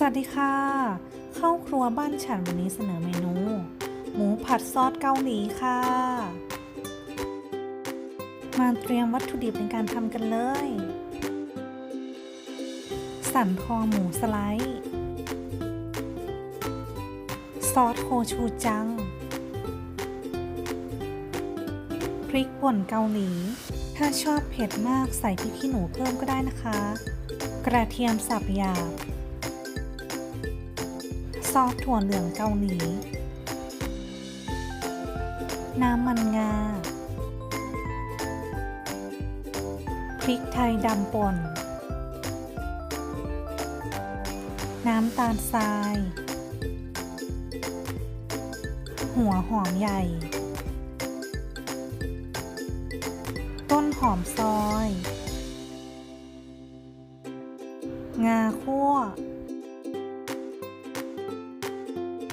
สวัสดีค่ะ เข้าครัวบ้านฉันวันนี้เสนอเมนู หมูผัดซอสเกาหลีค่ะ มาเตรียมวัตถุดิบในการทำกันเลย สันคอหมูสไลด์ ซอสโคชูจัง พริกป่นเกาหลี ถ้าชอบเผ็ดมากใส่พริกขี้หนูเพิ่มก็ได้นะคะ กระเทียมสับหยาบ สถั่วเหลืองเกาหลี น้ำมันงา พริกไทยดำป่น น้ำตาลทราย หัวหอมใหญ่ ต้นหอมซอย งาคั่ว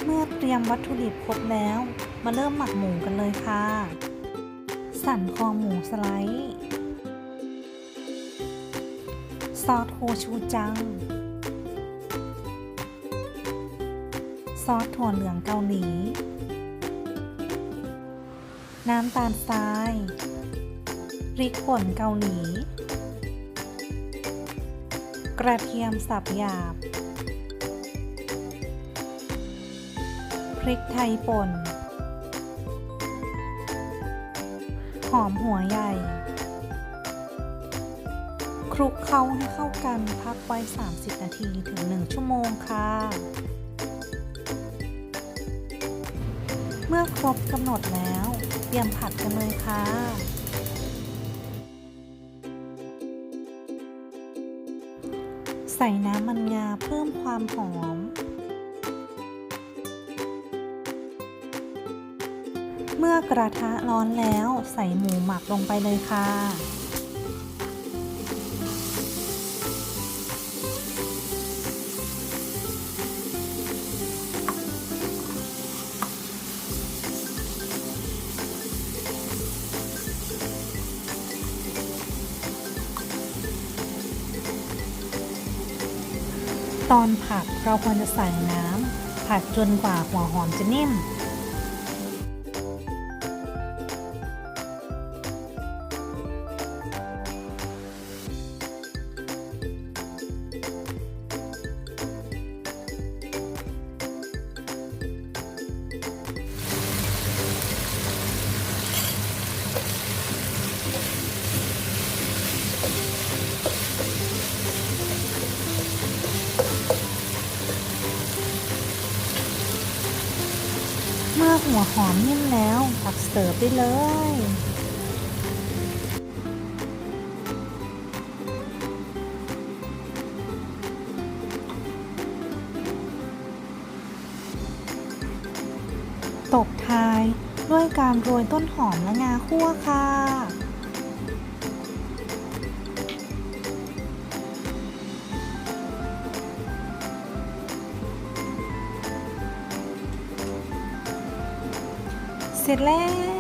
เมื่อเตรียมวัตถุดิบครบแล้ว มาเริ่มหมักหมูกันเลยค่ะ สั่นคอหมูสไลด์ซอสโคชูจัง ซอสถั่วเหลืองเกาหลี น้ำตาลทรายพริกป่นเกาหลี กระเทียมสับหยาบ ริกไทยป่น หอมหัวใหญ่ คลุกเคล้าให้เข้ากันพักไว้ 30 นาทีถึง 1 ชั่วโมงค่ะ เมื่อครบกำหนดแล้ว เตรียมผัดกันเลยค่ะใส่น้ำมันงาเพิ่มความหอม เมื่อกระทะร้อนแล้วใส่หมูหมักลงไปเลยค่ะตอนผัดเราควรจะใส่น้ำผัดจนกว่าหัวหอมจะนิ่ม เมื่อหัวหอมนิ่มแล้วตักเสิร์ฟได้เลย ตบท้ายด้วยการโรยต้นหอมและงาคั่วค่ะ เสร็จแล้ว